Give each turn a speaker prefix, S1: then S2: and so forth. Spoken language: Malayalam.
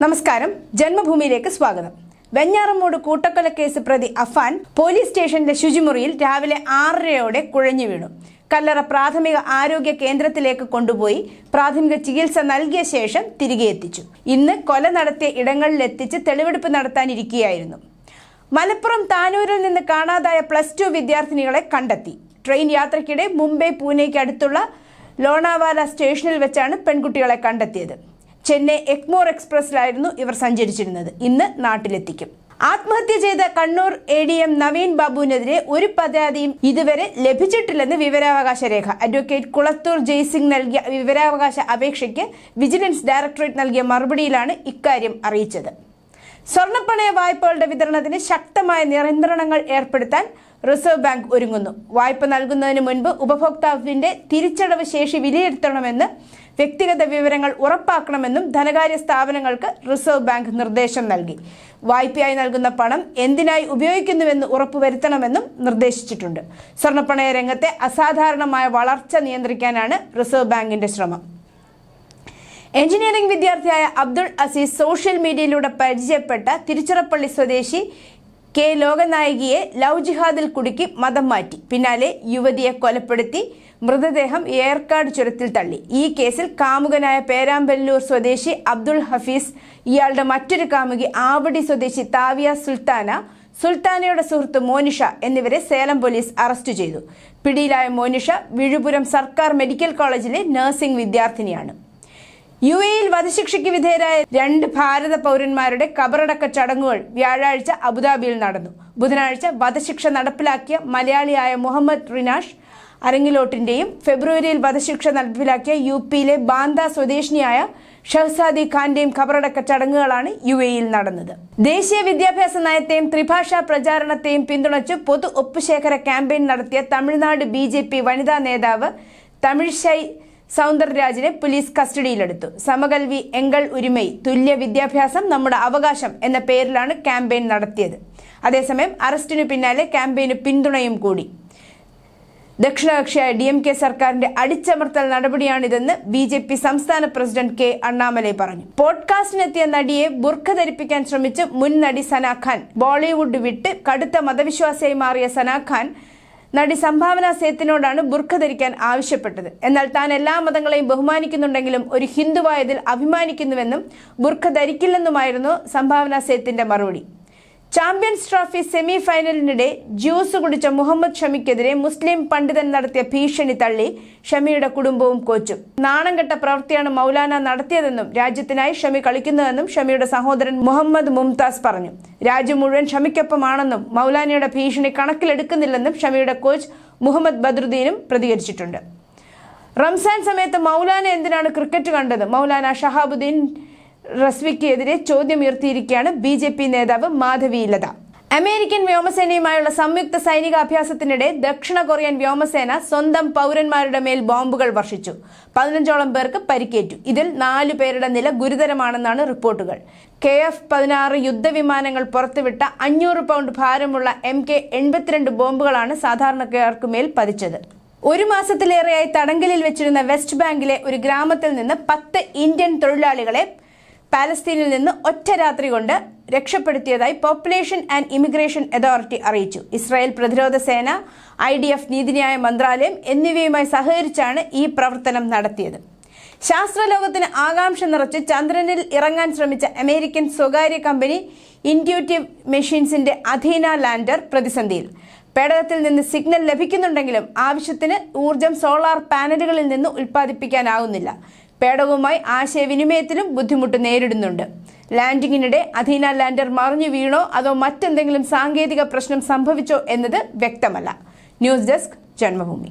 S1: നമസ്കാരം. ജന്മഭൂമിയിലേക്ക് സ്വാഗതം. വെഞ്ഞാറമ്മൂട് കൂട്ടക്കൊലക്കേസ് പ്രതി അഫാൻ പോലീസ് സ്റ്റേഷനിലെ ശുചിമുറിയിൽ രാവിലെ ആറരയോടെ കുഴഞ്ഞു വീണു. കല്ലറ പ്രാഥമിക ആരോഗ്യ കേന്ദ്രത്തിലേക്ക് കൊണ്ടുപോയി പ്രാഥമിക ചികിത്സ നൽകിയ ശേഷം തിരികെ എത്തിച്ചു. ഇന്ന് കൊല നടത്തിയ ഇടങ്ങളിലെത്തിച്ച് തെളിവെടുപ്പ് നടത്താനിരിക്കുകയായിരുന്നു മലപ്പുറം താനൂരിൽ നിന്ന് കാണാതായ പ്ലസ് ടു വിദ്യാർത്ഥിനികളെ കണ്ടെത്തി. ട്രെയിൻ യാത്രയ്ക്കിടെ മുംബൈ പൂനെയ്ക്ക് അടുത്തുള്ള ലോണാവാല സ്റ്റേഷനിൽ വെച്ചാണ് പെൺകുട്ടികളെ കണ്ടെത്തിയത്. ചെന്നൈ എക്മോർ എക്സ്പ്രസിലായിരുന്നു ഇവർ സഞ്ചരിച്ചിരുന്നത്. ഇന്ന് നാട്ടിലെത്തിക്കും. ആത്മഹത്യ ചെയ്ത Kannur A D M Naveen ബാബുവിനെതിരെ ഒരു പരാതിയും ഇതുവരെ ലഭിച്ചിട്ടില്ലെന്ന് വിവരാവകാശ രേഖ. അഡ്വക്കേറ്റ് കുളത്തൂർ ജയ്സിംഗ് നൽകിയ വിവരാവകാശ അപേക്ഷയ്ക്ക് വിജിലൻസ് ഡയറക്ടറേറ്റ് നൽകിയ മറുപടിയിലാണ് ഇക്കാര്യം അറിയിച്ചത്. സ്വർണപ്പണയ വായ്പകളുടെ വിതരണത്തിന് ശക്തമായ നിയന്ത്രണങ്ങൾ ഏർപ്പെടുത്താൻ റിസർവ് ബാങ്ക് ഒരുങ്ങുന്നു. വായ്പ നൽകുന്നതിന് മുൻപ് ഉപഭോക്താവിന്റെ തിരിച്ചടവ് ശേഷി വിലയിരുത്തണമെന്ന് വ്യക്തിഗത വിവരങ്ങൾ ഉറപ്പാക്കണമെന്നും ധനകാര്യ സ്ഥാപനങ്ങൾക്ക് റിസർവ് ബാങ്ക് നിർദ്ദേശം നൽകി. വായ്പയായി നൽകുന്ന പണം എന്തിനായി ഉപയോഗിക്കുന്നുവെന്ന് ഉറപ്പുവരുത്തണമെന്നും നിർദ്ദേശിച്ചിട്ടുണ്ട്. സ്വർണപ്പണയ രംഗത്തെ അസാധാരണമായ വളർച്ച നിയന്ത്രിക്കാനാണ് റിസർവ് ബാങ്കിന്റെ ശ്രമം. എഞ്ചിനീയറിംഗ് വിദ്യാർത്ഥിയായ അബ്ദുൾ അസീസ് സോഷ്യൽ മീഡിയയിലൂടെ പരിചയപ്പെട്ട തിരുച്ചിറപ്പള്ളി സ്വദേശി കെ ലോകനായികയെ ലവ് ജിഹാദിൽ കുടുക്കി മതം മാറ്റി. പിന്നാലെ യുവതിയെ കൊലപ്പെടുത്തി മൃതദേഹം ഏർക്കാട് ചുരത്തിൽ തള്ളി. ഈ കേസിൽ കാമുകനായ പേരാമ്പല്ലൂർ സ്വദേശി അബ്ദുൾ ഹഫീസ് ഇയാളുടെ മറ്റൊരു കാമുകി ആവടി സ്വദേശി താവിയ സുൽത്താന സുൽത്താനയുടെ സുഹൃത്ത് മോനിഷ എന്നിവരെ സേലം പോലീസ് അറസ്റ്റ് ചെയ്തു. പിടിയിലായ മോനിഷ വിഴുപുരം സർക്കാർ മെഡിക്കൽ കോളേജിലെ നഴ്സിംഗ് വിദ്യാർത്ഥിനിയാണ്. യു എയിൽ വധശിക്ഷയ്ക്ക് വിധേയരായ രണ്ട് ഭാരത പൗരന്മാരുടെ കബറടക്ക ചടങ്ങുകൾ വ്യാഴാഴ്ച അബുദാബിയിൽ നടന്നു. ബുധനാഴ്ച വധശിക്ഷ നടപ്പിലാക്കിയ മലയാളിയായ മുഹമ്മദ് റിനാഷ് അരങ്ങിലോട്ടിന്റെയും ഫെബ്രുവരിയിൽ വധശിക്ഷ നടപ്പിലാക്കിയ യു പിയിലെ ബാന്ത സ്വദേശിനിയായ ഷഹസാദി ഖാന്റെയും ഖബറടക്ക ചടങ്ങുകളാണ് യു എയിൽ നടന്നത്. ദേശീയ വിദ്യാഭ്യാസ നയത്തെയും ത്രിഭാഷാ പ്രചാരണത്തെയും പിന്തുണച്ച് പൊതു ഒപ്പുശേഖര ക്യാമ്പയിൻ നടത്തിയ തമിഴ്നാട് ബി വനിതാ നേതാവ് തമിഴ്ശൈ സൗന്ദർരാജിനെ പോലീസ് കസ്റ്റഡിയിലെടുത്തു. സമകൽവി എങ്കൾ ഉരിമൈ തുല്യ വിദ്യാഭ്യാസം നമ്മുടെ അവകാശം എന്ന പേരിലാണ് ക്യാമ്പയിൻ നടത്തിയത്. അതേസമയം അറസ്റ്റിനു പിന്നാലെ ക്യാമ്പയിന് പിന്തുണയും കൂടി. ദക്ഷിണകക്ഷിയായ ഡി എം കെ സർക്കാരിന്റെ അടിച്ചമർത്തൽ നടപടിയാണിതെന്ന് ബി ജെ പി സംസ്ഥാന പ്രസിഡന്റ് കെ അണ്ണാമലൈ പറഞ്ഞു. പോഡ്കാസ്റ്റിനെത്തിയ നടിയെ ബുർഖ ധരിപ്പിക്കാൻ ശ്രമിച്ച് മുൻ നടി സനാഖാൻ ബോളിവുഡ് വിട്ട് കടുത്ത മതവിശ്വാസിയായി മാറിയ സനാ ഖാൻ നടി സംഭാവന സേത്തിനോടാണ് ബുർഖ ധരിക്കാൻ ആവശ്യപ്പെട്ടത്. എന്നാൽ താൻ എല്ലാ മതങ്ങളെയും ബഹുമാനിക്കുന്നുണ്ടെങ്കിലും ഒരു ഹിന്ദുവായതിൽ അഭിമാനിക്കുന്നുവെന്നും ബുർഖ ധരിക്കില്ലെന്നുമായിരുന്നു സംഭാവന സേത്തിന്റെ മറുപടി. ചാമ്പ്യൻസ് ട്രോഫി സെമി ഫൈനലിനിടെ ജ്യൂസ് കുടിച്ച മുഹമ്മദ് ഷമിക്കെതിരെ മുസ്ലിം പണ്ഡിതൻ നടത്തിയ ഭീഷണി തള്ളി ഷമിയുടെ കുടുംബവും കോച്ചും. നാണം കെട്ട പ്രവൃത്തിയാണ് മൗലാന നടത്തിയതെന്നും രാജ്യത്തിനായി ഷമി കളിക്കുന്നതെന്നും ഷമിയുടെ സഹോദരൻ മുഹമ്മദ് മുംതാസ് പറഞ്ഞു. രാജ്യം മുഴുവൻ ഷമിക്കൊപ്പമാണെന്നും മൗലാനയുടെ ഭീഷണി കണക്കിലെടുക്കുന്നില്ലെന്നും ഷമിയുടെ കോച്ച് മുഹമ്മദ് ബദ്രുദ്ദീനും പ്രതികരിച്ചിട്ടുണ്ട്. റംസാൻ സമയത്ത് മൗലാന എന്തിനാണ് ക്രിക്കറ്റ് കണ്ടത്? മൗലാന ഷഹാബുദ്ദീൻ റസ്വിക്കെതിരെ ചോദ്യമുയർത്തിയിരിക്കുകയാണ് ബി ജെ പി നേതാവ് മാധവി ലത. അമേരിക്കൻ വ്യോമസേനയുമായുള്ള സംയുക്ത സൈനികാഭ്യാസത്തിനിടെ ദക്ഷിണ കൊറിയൻ വ്യോമസേന സ്വന്തം പൗരന്മാരുടെ മേൽ ബോംബുകൾ വർഷിച്ചു. പതിനഞ്ചോളം പേർക്ക് പരിക്കേറ്റു. ഇതിൽ നാലു പേരുടെ നില ഗുരുതരമാണെന്നാണ് റിപ്പോർട്ടുകൾ. കെ എഫ് പതിനാറ് യുദ്ധവിമാനങ്ങൾ പുറത്തുവിട്ട അഞ്ഞൂറ് പൗണ്ട് ഭാരമുള്ള എം കെ എൺപത്തിരണ്ട് ബോംബുകളാണ് സാധാരണക്കാർക്ക് മേൽ പതിച്ചത്. ഒരു മാസത്തിലേറെയായി തടങ്കലിൽ വെച്ചിരുന്ന വെസ്റ്റ് ബാങ്കിലെ ഒരു ഗ്രാമത്തിൽ നിന്ന് പത്ത് ഇന്ത്യൻ തൊഴിലാളികളെ പാലസ്തീനിൽ നിന്ന് ഒറ്റ രാത്രി കൊണ്ട് രക്ഷപ്പെടുത്തിയതായി പോപ്പുലേഷൻ ആൻഡ് ഇമിഗ്രേഷൻ അതോറിറ്റി അറിയിച്ചു. ഇസ്രായേൽ പ്രതിരോധ സേന ഐ ഡി എഫ് നീതിന്യായ മന്ത്രാലയം എന്നിവയുമായി സഹകരിച്ചാണ് ഈ പ്രവർത്തനം നടത്തിയത്. ശാസ്ത്രലോകത്തിന് ആകാംക്ഷ നിറച്ച് ചന്ദ്രനിൽ ഇറങ്ങാൻ ശ്രമിച്ച അമേരിക്കൻ സ്വകാര്യ കമ്പനി ഇൻഡ്യൂട്ടീവ് മെഷീൻസിന്റെ അധീന ലാൻഡർ പ്രതിസന്ധിയിൽ. പേടകത്തിൽ നിന്ന് സിഗ്നൽ ലഭിക്കുന്നുണ്ടെങ്കിലും ആവശ്യത്തിന് ഊർജം സോളാർ പാനലുകളിൽ നിന്ന് ഉൽപ്പാദിപ്പിക്കാനാവുന്നില്ല. പേടകവുമായി ആശയവിനിമയത്തിലും ബുദ്ധിമുട്ട് നേരിടുന്നുണ്ട്. ലാൻഡിങ്ങിനിടെ അധീന ലാൻഡർ മറിഞ്ഞു വീണോ അതോ മറ്റെന്തെങ്കിലും സാങ്കേതിക പ്രശ്നം സംഭവിച്ചോ എന്നത് വ്യക്തമല്ല. News desk Janmabhumi.